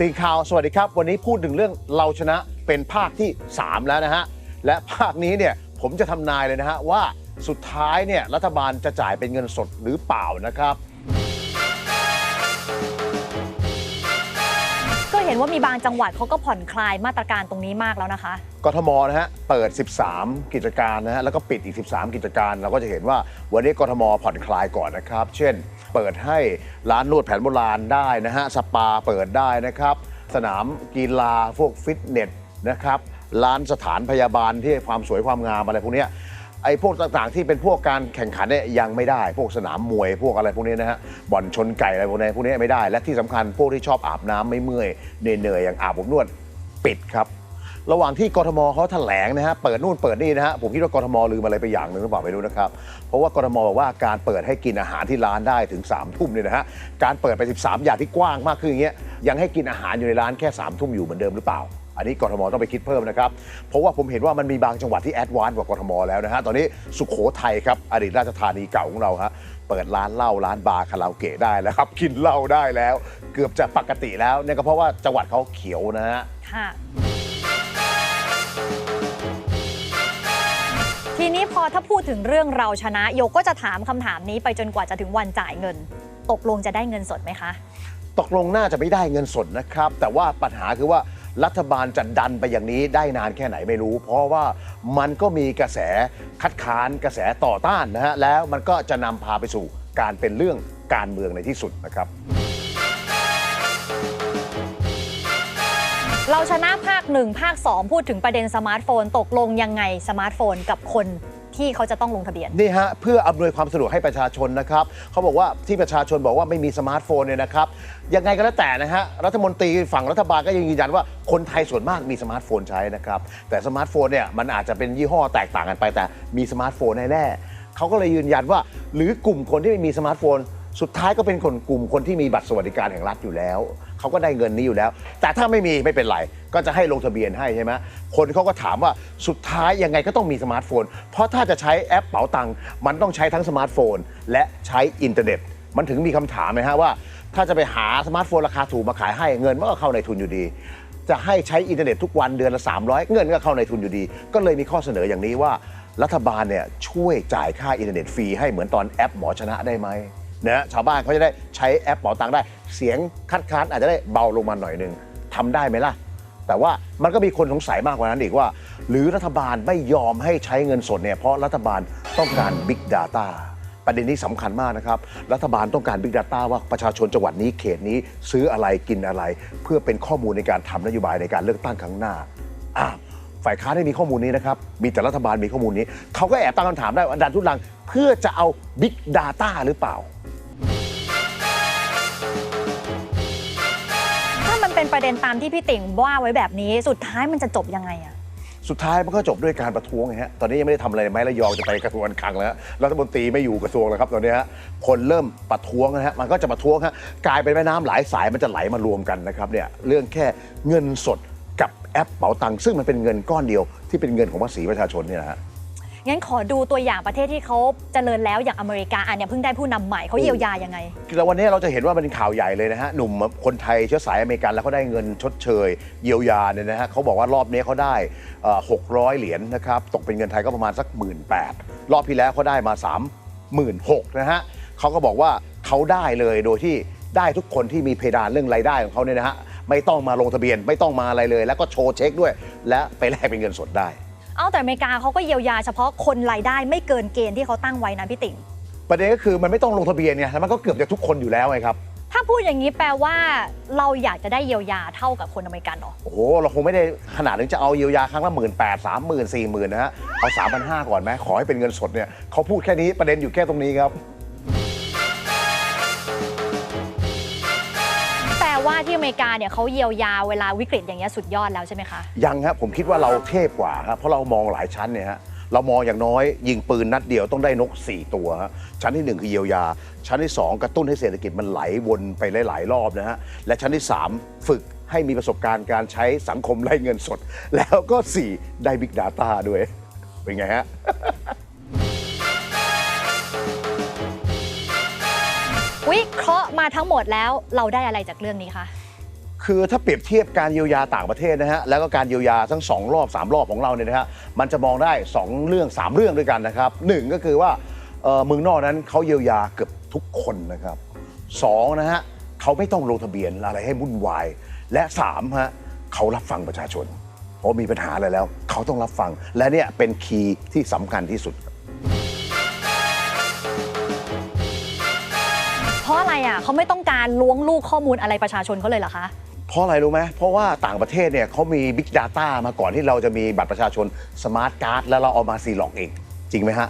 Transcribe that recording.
ตีข่าวสวัสดีครับ วันนี้พูดถึงเรื่องเราชนะเป็นภาคที่ 3 แล้วนะฮะ และภาคนี้เนี่ยผมจะทำนายเลยนะฮะ ว่าสุดท้ายเนี่ยรัฐบาลจะจ่ายเป็นเงินสดหรือเปล่านะครับ ก็เห็นว่ามีบางจังหวัดเขาก็ผ่อนคลายมาตรการตรงนี้มากแล้วนะคะกทมนะฮะเปิด 13 กิจการนะฮะแล้วก็ปิดอีก 13 กิจการ เราก็จะเห็นว่าวันนี้กทมผ่อนคลายก่อนนะครับ เช่น เปิดให้ร้านนวดแผนโบราณได้นะฮะสปาเปิดได้นะครับ สนามกีฬาพวกฟิตเนสนะครับร้านสถานพยาบาลที่ความสวยความงามอะไรพวกเนี้ยไอ้พวกต่างๆที่เป็นพวกการแข่งขันเนี่ยยังไม่ได้ พวกสนามมวยพวกอะไรพวกนี้นะฮะบ่อนชนไก่อะไรพวกนี้พวกนี้ไม่ได้ และที่สำคัญพวกที่ชอบอาบน้ำไม่เมื่อยเหนื่อยอย่างอาบอบนวดปิดครับ ระหว่างที่กทมเขาแถลงนะฮะเปิดนู่นเปิดนี่นะฮะผมคิดว่ากทมลืมอะไรไปอย่างหนึ่งหรือเปล่าไม่รู้นะครับ เพราะว่ากทมบอกว่าการเปิดให้กินอาหารที่ร้านได้ถึง3ามทุ่มเนี่ยนะฮะการเปิดไป 13 อย่างที่กว้างมากขึ้นอย่างเงี้ยยังให้กินอาหารอยู่ในร้านแค่3ามทุ่มอยู่เหมือนเดิมหรือเปล่าอันนี้กทมต้องไปคิดเพิ่มนะครับ เพราะว่าผมเห็นว่ามันมีบางจังหวัดที่แอดวานซ์กว่ากทมแล้วนะฮะ ตอนนี้สุขโขทัยครับอดีตราชธานีเก่าของเราฮะเปิดร้านเหล้าร้านบาร์คาราโอเกะได้แล้วครับ กินเหล้าได้แล้ว เกือบจะปกติแล้วเนี่ยก็เพราะว่าจังหวัดเขาเขียวนะฮะ พอถ้าพูดถึงเรื่องเราชนะโยก็จะถามคำถามนี้ไปจนกว่าจะถึงวันจ่ายเงิน ตกลงจะได้เงินสดไหมคะ ตกลงน่าจะไม่ได้เงินสดนะครับ แต่ว่าปัญหาคือว่ารัฐบาลจะดันไปอย่างนี้ได้นานแค่ไหนไม่รู้ เพราะว่ามันก็มีกระแสคัดค้านกระแสต่อต้านนะฮะแล้วมันก็จะนำพาไปสู่การเป็นเรื่องการเมืองในที่สุดนะครับ เราชนะภาคหนึ่งภาค 2 พูดถึงประเด็นสมาร์ทโฟน ตกลงยังไงสมาร์ทโฟนกับคน ที่เขาจะต้องลงทะเบียน นี่ฮะเพื่ออำนวยความสะดวกให้ประชาชนนะครับเขาบอกว่าที่ประชาชนบอกว่าไม่มีสมาร์ทโฟนเนี่ยนะครับยังไงก็แล้วแต่นะฮะรัฐมนตรีฝั่งรัฐบาลก็ยังยืนยันว่าคนไทยส่วนมากมีสมาร์ทโฟนใช้นะครับแต่สมาร์ทโฟนเนี่ยมันอาจจะเป็นยี่ห้อแตกต่างกันไป แต่มีสมาร์ทโฟนแน่ๆเขาก็เลยยืนยันว่า หรือกลุ่มคนที่ไม่มีสมาร์ทโฟน สุดท้ายก็เป็นคนกลุ่มคนที่มีบัตรสวัสดิการแห่งรัฐอยู่แล้ว เขาก็ได้เงินนี้อยู่แล้ว แต่ถ้าไม่มีไม่เป็นไรก็จะให้ลงทะเบียนให้ใช่ไหมคนเขาก็ถามว่าสุดท้ายยังไงก็ต้องมีสมาร์ทโฟน เพราะถ้าจะใช้แอปเป๋าตังค์มันต้องใช้ทั้งสมาร์ทโฟน และใช้อินเทอร์เน็ต มันถึงมีคำถามนะฮะว่า ถ้าจะไปหาสมาร์ทโฟนราคาถูกมาขายให้เงินมันก็เข้าในทุนอยู่ดีจะให้ใช้อินเทอร์เน็ตทุกวันเดือนละ 300 เงินก็เข้าในทุนอยู่ดี ก็เลยมีข้อเสนออย่างนี้ว่า รัฐบาลเนี่ยช่วยจ่ายค่าอินเทอร์เน็ตฟรีให้เหมือนตอนแอปหมอชนะได้ไหม นะชาวบ้านเขาจะได้ใช้แอปเป๋าตังค์ได้ เสียงคัดค้านอาจจะได้เบาลงมาหน่อยหนึงทำได้ไหมล่ะ แต่ว่ามันก็มีคนสงสัยมากกว่านั้นอีกว่า หรือรัฐบาลไม่ยอมให้ใช้เงินสดเนี่ยเพราะรัฐบาลต้องการ Big Data ประเด็นนี้สำคัญมากนะครับ รัฐบาลต้องการ Big Data ว่าประชาชนจังหวัดนี้เขตนี้ซื้ออะไรกินอะไร เพื่อเป็นข้อมูลในการทำนโยบายในการเลือกตั้งครั้งหน้าอ่า ฝ่ายค้านไม่มีข้อมูลนี้นะครับ มีแต่รัฐบาลมีข้อมูลนี้ เขาก็แอบตั้งคำถามได้ว่าดันทุลัง เพื่อจะเอา Big Data หรือเปล่า ถ้ามันเป็นประเด็นตามที่พี่ติ่งว่าไว้แบบนี้สุดท้ายมันจะจบยังไงอะ สุดท้ายมันก็จบด้วยการประท้วงไงฮะ ตอนนี้ยังไม่ได้ทำอะไรไหมระยองจะไปกระทรวงการคลังแล้วรัฐมนตรีไม่อยู่กระทรวงแล้วครับตอนนี้ฮะ คนเริ่มประท้วงนะฮะ มันก็จะประท้วงฮะ กลายเป็นแม่น้ำหลายสายมันจะไหลมารวมกันนะครับเนี่ย เรื่องแค่เงินสดกับ แอปเป๋าตังค์ซึ่งมันเป็นเงินก้อนเดียวที่เป็นเงินของภาษีประชาชนเนี่ยนะฮะ งั้นขอดูตัวอย่างประเทศที่เขาเจริญแล้วอย่างอเมริกาอันเนี้ยเพิ่งได้ผู้นำใหม่เขาโอ้เยียวยายังไงแต่วันนี้เราจะเห็นว่าเป็นข่าวใหญ่เลยนะฮะ หนุ่มคนไทยเชื้อสายอเมริกันแล้วเขาได้เงินชดเชย เยียวยาเนี่ยนะฮะเขาบอกว่ารอบนี้เขาได้เอ่อ600 เหรียญนะครับ ตกเป็นเงินไทยก็ประมาณสัก 1 8ื่นรอบที่แล้วเขาได้มา 3 6 0 0 0นะฮะเขาก็บอกว่าเขาได้เลยโดยที่ได้ทุกคนที่มีเพดานเรื่องรายได้ของเขาเนี่ยนะฮะ ไม่ต้องมาลงทะเบียนไม่ต้องมาอะไรเลย แล้วก็โชว์เช็คด้วย และไปแลกเป็นเงินสดได้ เอาแต่อเมริกาเขาก็เยียวยาเฉพาะคนรายได้ไม่เกินเกณฑ์ที่เขาตั้งไว้นะพี่ติ่งประเด็นก็คือมันไม่ต้องลงทะเบียนไงแล้วมันก็เกือบจะทุกคนอยู่แล้วไงครับถ้าพูดอย่างนี้แปลว่าเราอยากจะได้เยียวยาเท่ากับคนอเมริกันเหรอโอ้โหเราคงไม่ได้ขนาดถึงจะเอาเยียวยาครั้งละหมื่นแปดสามหมื่นสี่หมื่นนะฮะเอาสามพันห้าก่อนไหมขอให้เป็นเงินสดเนี่ยเขาพูดแค่นี้ประเด็นอยู่แค่ตรงนี้ครับ ริกาเนี่ยเขาเยียวยาเวลาวิกฤตอย่างเงี้ยสุดยอดแล้วใช่ไหมคะ ยังครับผมคิดว่าเราเทพกว่าครับเพราะเรามองหลายชั้นเนี่ยฮะเรามองอย่างน้อย ยิงปืนนัดเดียวต้องได้นก 4 ตัวฮะชั้นที่ 1 คือเยียวยา ชั้นที่ 2 กระตุ้นให้เศรษฐกิจมันไหลวนไปหลาย ๆ รอบนะฮะและชั้นที่ 3 ฝึกให้มีประสบการณ์การใช้สังคมไร้เงินสด แล้วก็ 4 ได้ Big Data ด้วย เป็นไงฮะ วิเคราะห์มาทั้งหมดแล้วเราได้อะไรจากเรื่องนี้คะ คือถ้าเปรียบเทียบการเยียวยาต่างประเทศนะฮะแล้วก็การเยียวยาทั้งสองรอบสามรอบของเราเนี่ยนะฮะมันจะมองได้สองเรื่องสามเรื่องด้วยกันนะครับหนึ่งก็คือว่าเออมืองนอกนั้นเขาเยียวยาเกือบทุกคนนะครับสองนะฮะเขาไม่ต้องลงทะเบียนอะไรให้วุ่นวาย และสามฮะเขารับฟังประชาชนเพราะมีปัญหาอะไรแล้ว เขาต้องรับฟัง และเนี่ยเป็นคีย์ที่สำคัญที่สุดเพราะอะไรอะเขาไม่ต้องการล้วงลูกข้อมูลอะไรประชาชนเขาเลยเหรอคะ เพราะอะไรรู้ไหมเพราะว่าต่างประเทศเนี่ยเขามี Big Data มาก่อนที่เราจะมีบัตรประชาชนสมาร์ทการ์ดแล้วเราเอามาซีล็อกเอง จริงไหมฮะ